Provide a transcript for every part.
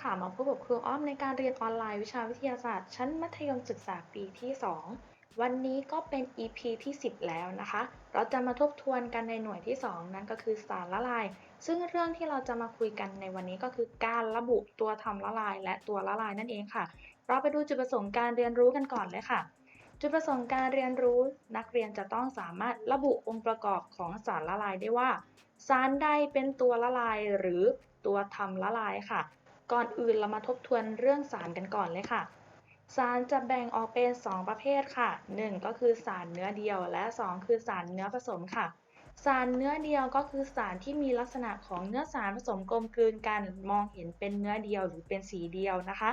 ค่ะ มาพบกับครูอ้อมในการเรียนออนไลน์วิชาวิทยาศาสตร์ ชั้นมัธยมศึกษาปีที่ 2 วันนี้ก็เป็น EP ที่ 10 แล้วนะคะ เราจะมาทบทวนกันในหน่วยที่ 2 นั่นก็คือสารละลาย ซึ่งเรื่องที่เราจะมาคุยกันในวันนี้ก็คือการระบุตัวทำละลาย และตัวละลายนั่นเองค่ะ เราไปดูจุดประสงค์การเรียนรู้กันก่อนเลยค่ะ จุดประสงค์การเรียนรู้ นักเรียนจะต้องสามารถระบุองค์ประกอบของสารละลายได้ว่า สารใดเป็นตัวละลายหรือตัวทำละลายค่ะ ก่อนอื่นเรามาทบทวนเรื่องสารกันก่อนเลยค่ะ สารจะแบ่งออกเป็น 2 ประเภทค่ะ 1 ก็คือสารเนื้อเดียว และ 2 คือสารเนื้อผสมค่ะ สารเนื้อเดียวก็คือสารที่มีลักษณะของเนื้อสารผสมกลมกลืนกัน มองเห็นเป็นเนื้อเดียวหรือเป็นสีเดียวนะคะ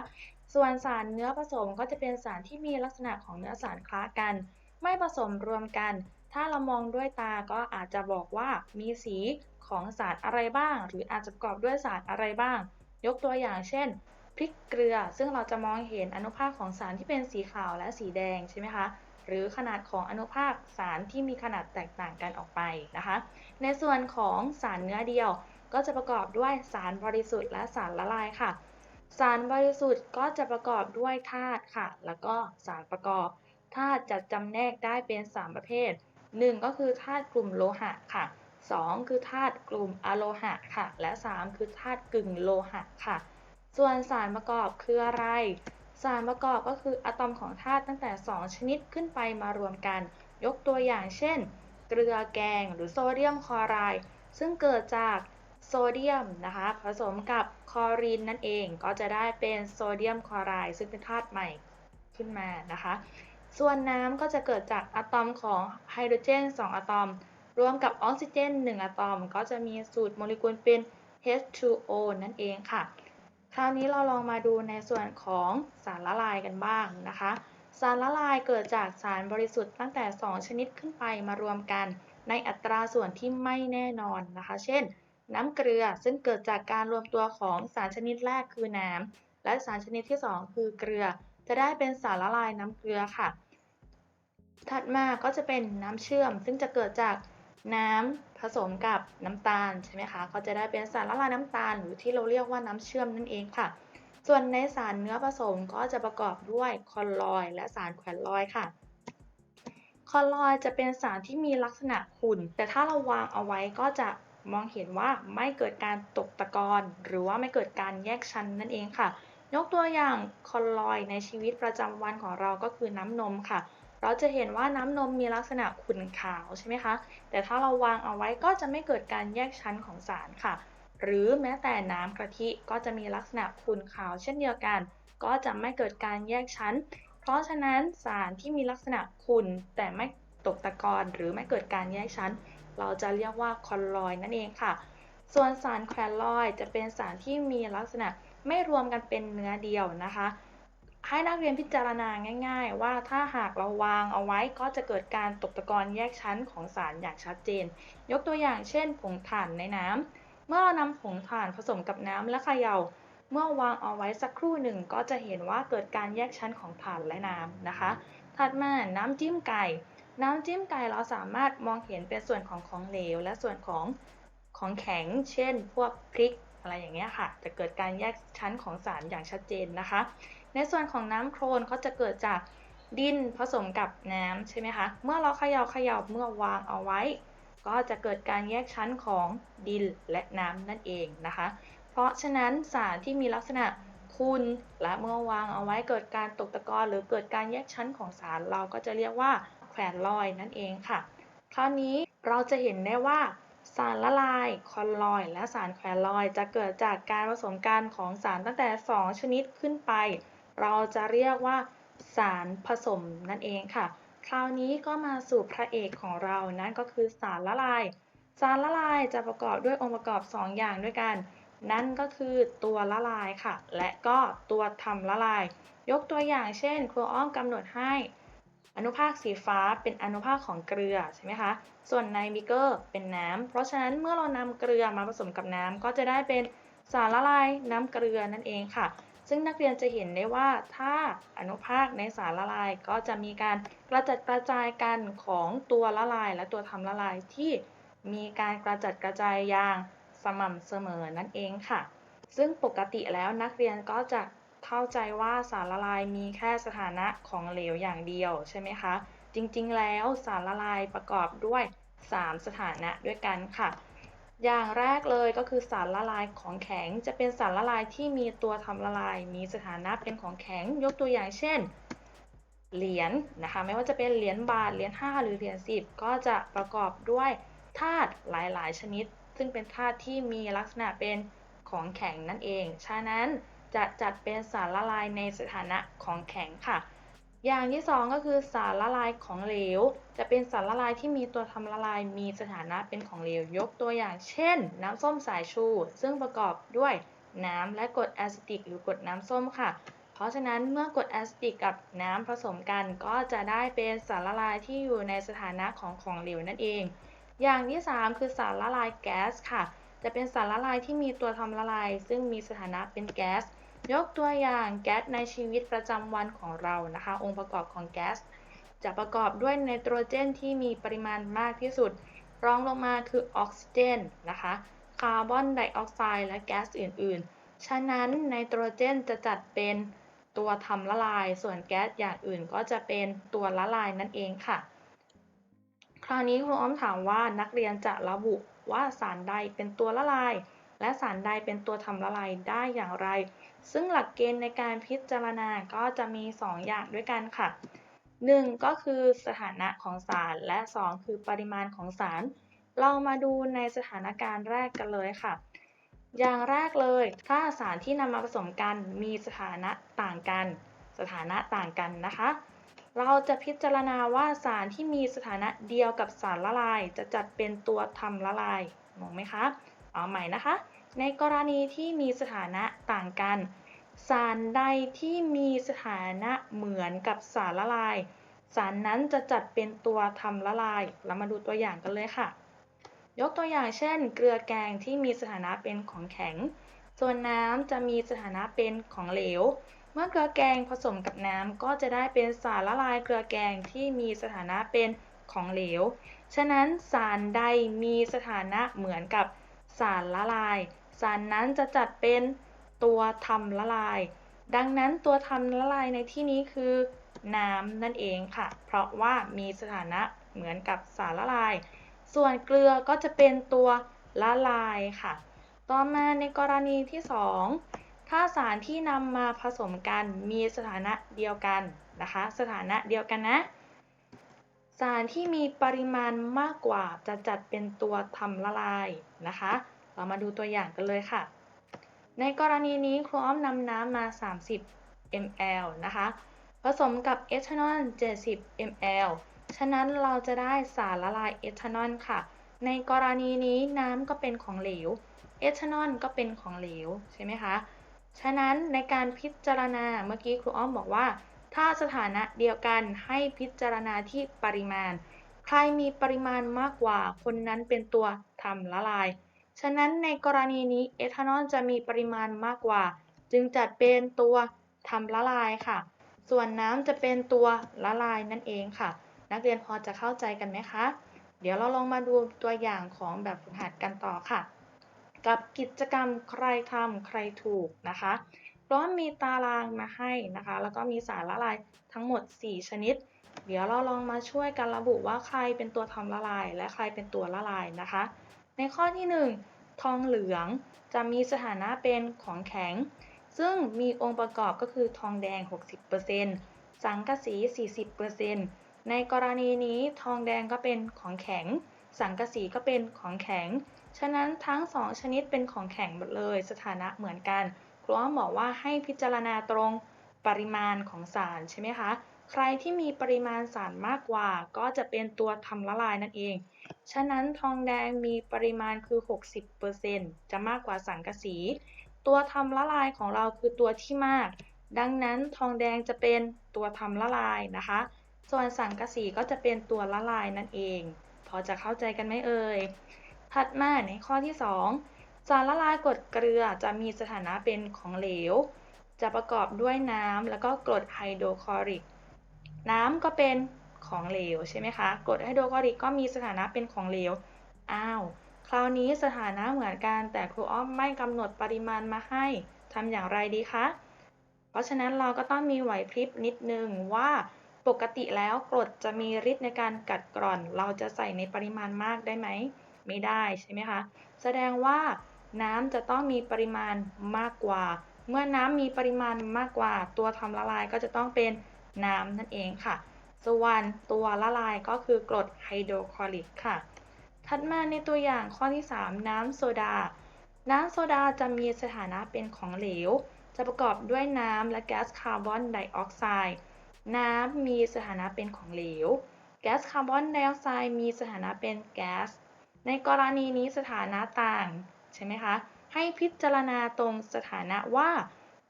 ส่วนสารเนื้อผสมก็จะเป็นสารที่มีลักษณะของเนื้อสารคล้ากัน ไม่ผสมรวมกัน ถ้าเรามองด้วยตาก็อาจจะบอกว่ามีสีของสารอะไรบ้าง หรืออาจจะประกอบด้วยสารอะไรบ้าง ยกตัวอย่างเช่นพริกเกลือ ซึ่งเราจะมองเห็นอนุภาคของสารที่เป็นสีขาวและสีแดงใช่ไหมคะหรือขนาดของอนุภาคสารที่มีขนาดแตกต่างกันออกไปนะคะ ในส่วนของสารเนื้อเดียว ก็จะประกอบด้วยสารบริสุทธิ์และสารละลายค่ะ สารบริสุทธิ์ก็จะประกอบด้วยธาตุค่ะ แล้วก็สารประกอบธาตุจะจำแนกได้เป็น 3 ประเภท 1 ก็คือธาตุกลุ่มโลหะค่ะ 2 คือธาตุกลุ่มอะโลหะค่ะ และ 3 คือธาตุกึ่งโลหะค่ะ ส่วนสารประกอบคืออะไร สารประกอบก็คืออะตอมของธาตุตั้งแต่ 2 ชนิดขึ้นไปมารวมกัน ยกตัวอย่างเช่น เกลือแกงหรือโซเดียมคลอไรด์ซึ่งเกิดจากโซเดียมนะคะผสมกับคลอรีนนั่นเองก็จะได้เป็นโซเดียมคลอไรด์ซึ่งเป็นธาตุใหม่ขึ้นมานะคะ ส่วนน้ำก็จะเกิดจากอะตอมของไฮโดรเจน 2 อะตอม รวมกับออกซิเจน1อะตอม ก็จะมีสูตรโมเลกุลเป็น H2O นั่นเองค่ะ คราวนี้เราลองมาดูในส่วนของสารละลายกันบ้างนะคะ สารละลายเกิดจากสารบริสุทธิ์ตั้งแต่ 2 ชนิดขึ้นไปมารวมกัน ในอัตราส่วนที่ไม่แน่นอนนะคะ เช่น น้ำเกลือซึ่งเกิดจากการรวมตัวของสารชนิดแรกคือน้ำและสารชนิดที่ 2 คือเกลือ จะได้เป็นสารละลายน้ำเกลือค่ะ ถัดมาก็จะเป็นน้ำเชื่อมซึ่งจะเกิดจาก น้ำผสมกับน้ำตาลใช่ไหมคะ ก็จะได้เป็นสารละลายน้ำตาลหรือที่เราเรียกว่าน้ำเชื่อมนั่นเองค่ะ ส่วนในสารเนื้อผสมก็จะประกอบด้วยคอลลอยด์และสารแขวนลอยด์ค่ะ คอลลอยด์จะเป็นสารที่มีลักษณะขุ่น แต่ถ้าเราวางเอาไว้ก็จะมองเห็นว่าไม่เกิดการตกตะกอนหรือว่าไม่เกิดการแยกชั้นนั่นเองค่ะ ยกตัวอย่างคอลลอยด์ในชีวิตประจำวันของเราก็คือน้ำนมค่ะ เราจะเห็นว่าน้ำนมมีลักษณะขุ่นขาวใช่ไหมคะ แต่ถ้าเราวางเอาไว้ก็จะไม่เกิดการแยกชั้นของสารค่ะ หรือแม้แต่น้ำกะทิก็จะมีลักษณะขุ่นขาวเช่นเดียวกัน ก็จะไม่เกิดการแยกชั้น เพราะฉะนั้นสารที่มีลักษณะขุ่นแต่ไม่ตกตะกอนหรือไม่เกิดการแยกชั้น เราจะเรียกว่าคอลลอยนั่นเองค่ะ ส่วนสารแควลอยจะเป็นสารที่มีลักษณะไม่รวมกันเป็นเนื้อเดียวนะคะ ให้นักเรียนพิจารณาง่าย ๆ ว่าถ้าหากเราวางเอาไว้ก็จะเกิดการตกตะกอนแยกชั้นของสารอย่างชัดเจน ยกตัวอย่างเช่น ผงถ่านในน้ำเมื่อเรานำผงถ่านผสมกับน้ำและเขย่า เมื่อวางเอาไว้สักครู่หนึ่งก็จะเห็นว่าเกิดการแยกชั้นของถ่านและน้ำนะคะ ถัดมาน้ำจิ้มไก่ น้ำจิ้มไก่เราสามารถมองเห็นเป็นส่วนของของเหลว และส่วนของของแข็ง เช่น พวกพริกอะไรอย่างเงี้ยค่ะจะเกิดการแยกชั้นของสารอย่างชัดเจนนะคะ ในส่วนของน้ำโครนก็จะเกิดจากดินผสมกับน้ำใช่ไหมคะ เมื่อเราเขย่าเขย่าเมื่อวางเอาไว้ ก็จะเกิดการแยกชั้นของดินและน้ำนั่นเองนะคะ เพราะฉะนั้นสารที่มีลักษณะขุ่นและเมื่อวางเอาไว้เกิดการตกตะกอนหรือเกิดการแยกชั้นของสารเราก็จะเรียกว่าแขวนลอยนั่นเองค่ะ คราวนี้เราจะเห็นได้ว่าสารละลายคอลลอย และสารแควลอย จะเกิดจากการผสมกันของสารตั้งแต่ 2 ชนิดขึ้นไป เราจะเรียกว่าสารผสมนั่นเองค่ะ คราวนี้ก็มาสู่พระเอกของเรา นั่นก็คือสารละลาย สารละลายจะประกอบด้วยองค์ประกอบ 2 อย่างด้วยกัน นั่นก็คือตัวละลายค่ะ และก็ตัวทำละลาย ยกตัวอย่างเช่น ครูอ้อมกำหนดให้ อนุภาคสีฟ้าเป็นอนุภาคของเกลือใช่ไหมคะ ส่วนในบิเกอร์เป็นน้ำ เพราะฉะนั้นเมื่อเรานำเกลือมาผสมกับน้ำก็จะได้เป็นสารละลายน้ำเกลือนั่นเองค่ะ ซึ่งนักเรียนจะเห็นได้ว่าถ้าอนุภาคในสารละลายก็จะมีการกระจัดกระจายกันของตัวละลายและตัวทำละลายที่มีการกระจัดกระจายอย่างสม่ำเสมอนั่นเองค่ะ ซึ่งปกติแล้วนักเรียนก็จะเข้าใจว่าสารละลายมีแค่สถานะของเหลวอย่างเดียวใช่ไหมคะ จริงๆ แล้วสารละลายประกอบด้วย 3 สถานะด้วยกันค่ะ อย่างแรกเลยก็คือสารละลายของแข็ง จะเป็นสารละลายที่มีตัวทำละลาย มีสถานะเป็นของแข็ง ยกตัวอย่างเช่น เหรียญนะคะ ไม่ว่าจะเป็นเหรียญบาท เหรียญ5หรือเหรียญ10 ก็จะประกอบด้วยธาตุหลายๆ ชนิด ซึ่งเป็นธาตุที่มีลักษณะเป็นของแข็งนั่นเอง ฉะนั้นจะจัดเป็นสารละลายในสถานะของแข็งค่ะ อย่างที่สองก็คือสารละลายของเหลว จะเป็นสารละลายที่มีตัวทำละลายมีสถานะเป็นของเหลวยกตัวอย่างเช่น น้ำส้มสายชู ซึ่งประกอบด้วยน้ำและกรดแอซิติก หรือกรดน้ำส้มค่ะ เพราะฉะนั้นเมื่อกรดแอซิติกกับน้ำผสมกันก็จะได้เป็นสารละลายที่อยู่ในสถานะของของเหลวนั่นเอง อย่างที่ 3 คือสารละลายแก๊สค่ะ จะเป็นสารละลายที่มีตัวทำละลาย ซึ่งมีสถานะเป็นแก๊ส ยกตัวอย่างแก๊สในชีวิตประจำวันของเรานะคะ องค์ประกอบของแก๊สจะประกอบด้วยไนโตรเจนที่มีปริมาณมากที่สุด รองลงมาคือออกซิเจนนะคะ คาร์บอนไดออกไซด์และแก๊สอื่น ๆ ฉะนั้นไนโตรเจนจะจัดเป็นตัวทำละลาย ส่วนแก๊สอย่างอื่นก็จะเป็นตัวละลายนั่นเองค่ะ คราวนี้ครูอ้อมถามว่านักเรียนจะระบุว่าสารใดเป็นตัวละลาย และสารใดเป็นตัวทำละลายได้อย่างไร ซึ่งหลักเกณฑ์ในการพิจารณาก็จะมี 2 อย่างด้วยกันค่ะ 1. ก็คือสถานะของสาร และ 2 คือปริมาณของสาร เรามาดูในสถานการณ์แรกกันเลยค่ะ อย่างแรกเลย ถ้าสารที่นำมาผสมกันมีสถานะต่างกัน สถานะต่างกันนะคะ เราจะพิจารณาว่าสารที่มีสถานะเดียวกับสารละลาย จะจัดเป็นตัวทำละลายงงไหมคะ เอาใหม่นะคะ ในกรณีที่มีสถานะต่างกัน สารใดที่มีสถานะเหมือนกับสารละลาย สารนั้นจะจัดเป็นตัวทำละลาย เรามาดูตัวอย่างกันเลยค่ะ ยกตัวอย่างเช่น เกลือแกงที่มีสถานะเป็นของแข็ง ส่วนน้ำจะมีสถานะเป็นของเหลว เมื่อเกลือแกงผสมกับน้ำก็จะได้เป็นสารละลายเกลือแกงที่มีสถานะเป็นของเหลว ฉะนั้นสารใดมีสถานะเหมือนกับ สารละลาย สารนั้นจะจัดเป็นตัวทำละลาย ดังนั้นตัวทำละลายในที่นี้คือน้ำนั่นเองค่ะ เพราะว่ามีสถานะเหมือนกับสารละลาย ส่วนเกลือก็จะเป็นตัวละลายค่ะ ต่อมาในกรณีที่ 2 ถ้าสารที่นำมาผสมกันมีสถานะเดียวกันนะคะ สถานะเดียวกันนะ สารที่มีปริมาณมากกว่าจะจัดเป็นตัวทำละลายนะคะ เรามาดูตัวอย่างกันเลยค่ะ ในกรณีนี้ครูอ้อมนำน้ำมา 30 ml นะคะ ผสมกับเอทานอล 70 ml ฉะนั้นเราจะได้สารละลายเอทานอลค่ะ ในกรณีนี้น้ำก็เป็นของเหลว เอทานอลก็เป็นของเหลวใช่ไหมคะ ฉะนั้นในการพิจารณาเมื่อกี้ครูอ้อมบอกว่า ถ้าสถานะเดียวกันให้พิจารณาที่ปริมาณ ใครมีปริมาณมากกว่า คนนั้นเป็นตัวทำละลาย ฉะนั้นในกรณีนี้เอทานอลจะมีปริมาณมากกว่า จึงจัดเป็นตัวทำละลายค่ะ ส่วนน้ำจะเป็นตัวละลายนั่นเองค่ะ นักเรียนพอจะเข้าใจกันไหมคะ เดี๋ยวเราลองมาดูตัวอย่างของแบบฝึกหัดกันต่อค่ะ กับกิจกรรมใครทำใครถูกนะคะ เพราะมีตารางมาให้นะคะ แล้วก็มีสารละลายทั้งหมด 4 ชนิด เดี๋ยวเราลองมาช่วยกันระบุว่าใครเป็นตัวทำละลาย และใครเป็นตัวละลายนะคะ ในข้อที่ 1 ทองเหลืองจะมีสถานะเป็นของแข็ง ซึ่งมีองค์ประกอบก็คือทองแดง 60%สังกะสี 40%ในกรณีนี้ทองแดงก็เป็นของแข็ง สังกะสีก็เป็นของแข็ง ฉะนั้นทั้ง 2 ชนิดเป็นของแข็งหมดเลย สถานะเหมือนกัน รูอ้อมบอกว่าให้พิจารณาตรงปริมาณของสารใช่ไหมคะ ใครที่มีปริมาณสารมากกว่า ก็จะเป็นตัวทำละลายนั่นเอง ฉะนั้นทองแดงมีปริมาณคือ 60%จะมากกว่าสังกะสี ตัวทำละลายของเราคือตัวที่มาก ดังนั้นทองแดงจะเป็นตัวทำละลายนะคะ ส่วนสังกะสีก็จะเป็นตัวละลายนั่นเอง พอจะเข้าใจกันไหมเอ่ย ถัดมาในข้อที่ 2 สารละลายกรดเกลือจะมีสถานะเป็นของเหลว จะประกอบด้วยน้ำแล้วก็กรดไฮโดรคลอริก น้ำก็เป็นของเหลวใช่ไหมคะ กรดไฮโดรคลอริกก็มีสถานะเป็นของเหลว อ้าว คราวนี้สถานะเหมือนกันแต่ครูอ้อมไม่กำหนดปริมาณมาให้ทำอย่างไรดีคะ เพราะฉะนั้นเราก็ต้องมีไหวพริบนิดนึงว่าปกติแล้วกรดจะมีฤทธิ์ในการกัดกร่อน เราจะใส่ในปริมาณมากได้ไหม ไม่ได้ใช่ไหมคะ แสดงว่า น้ำจะต้องมีปริมาณมากกว่า เมื่อน้ำมีปริมาณมากกว่า ตัวทำละลายก็จะต้องเป็นน้ำนั่นเองค่ะ ส่วนตัวละลายก็คือกรดไฮโดรคลอริกค่ะ ถัดมาในตัวอย่างข้อที่ 3 น้ำโซดา น้ำโซดาจะมีสถานะเป็นของเหลว จะประกอบด้วยน้ำและแก๊สคาร์บอนไดออกไซด์ น้ำมีสถานะเป็นของเหลว แก๊สคาร์บอนไดออกไซด์มีสถานะเป็นแก๊ส ในกรณีนี้สถานะต่าง ใช่ไหมคะ ให้พิจารณาตรงสถานะว่า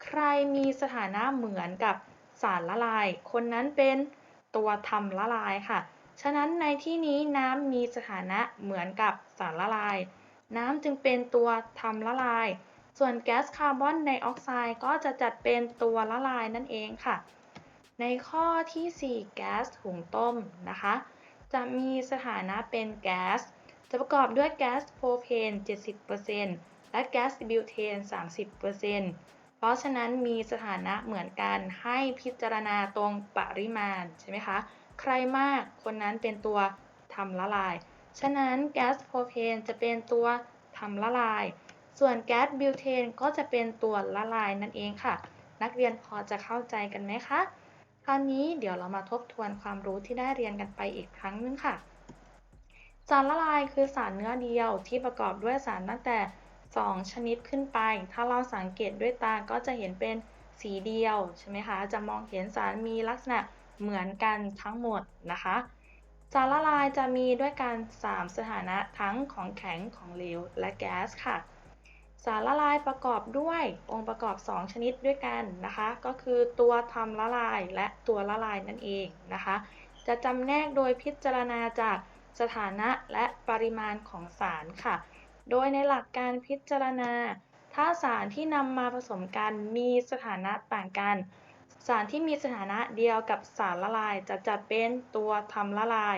ใครมีสถานะเหมือนกับสารละลาย คนนั้นเป็นตัวทำละลายค่ะ ฉะนั้นในที่นี้น้ำมีสถานะเหมือนกับสารละลาย น้ำจึงเป็นตัวทำละลาย ส่วนแก๊สคาร์บอนไดออกไซด์ก็จะจัดเป็นตัวละลายนั่นเองค่ะ ในข้อที่ 4 แก๊สหุงต้มนะคะ จะมีสถานะเป็นแก๊ส จะประกอบด้วยแก๊สโพรเพน 70%และแก๊สบิวเทน 30%เพราะฉะนั้นมีสถานะเหมือนกันให้พิจารณาตรงปริมาณใช่ไหมคะ ใครมากคนนั้นเป็นตัวทำละลาย ฉะนั้นแก๊สโพรเพนจะเป็นตัวทำละลาย ส่วนแก๊สบิวเทนก็จะเป็นตัวละลายนั่นเองค่ะ นักเรียนพอจะเข้าใจกันไหมคะ คราวนี้เดี๋ยวเรามาทบทวนความรู้ที่ได้เรียนกันไปอีกครั้งนึงค่ะ สารละลายคือสารเนื้อเดียวที่ประกอบด้วยสารตั้งแต่ 2 ชนิดขึ้นไป ถ้าเราสังเกตด้วยตาก็จะเห็นเป็นสีเดียวใช่ไหมคะ จะมองเห็นสารมีลักษณะเหมือนกันทั้งหมดนะคะ สารละลายจะมีด้วยกัน 3 สถานะทั้งของแข็งของเหลวและแก๊สค่ะ สารละลายประกอบด้วยองค์ประกอบ 2 ชนิดด้วยกันนะคะ ก็คือตัวทำละลายและตัวละลายนั่นเองนะคะ จะจำแนกโดยพิจารณาจาก สถานะและปริมาณของสารค่ะ โดยในหลักการพิจารณา ถ้าสารที่นำมาผสมกันมีสถานะต่างกัน สารที่มีสถานะเดียวกับสารละลายจะจัดเป็นตัวทำละลาย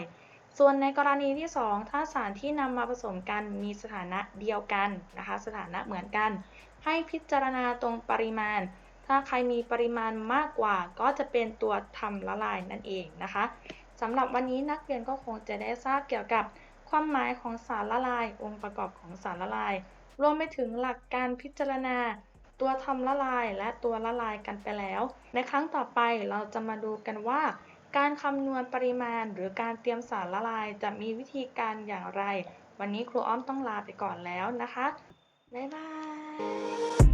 ส่วนในกรณีที่ 2 ถ้าสารที่นำมาผสมกันมีสถานะเดียวกันนะคะ สถานะเหมือนกัน ให้พิจารณาตรงปริมาณ ถ้าใครมีปริมาณมากกว่าก็จะเป็นตัวทำละลายนั่นเองนะคะ สำหรับวันนี้นักเรียนก็คงจะได้ทราบเกี่ยวกับความหมายของสารละลาย องค์ประกอบของสารละลาย รวมไปถึงหลักการพิจารณา ตัวทำละลายและตัวละลายกันไปแล้ว ในครั้งต่อไปเราจะมาดูกันว่า การคำนวณปริมาณ หรือการเตรียมสารละลายจะมีวิธีการอย่างไร วันนี้ครูอ้อมต้องลาไปก่อนแล้วนะคะ บ๊ายบาย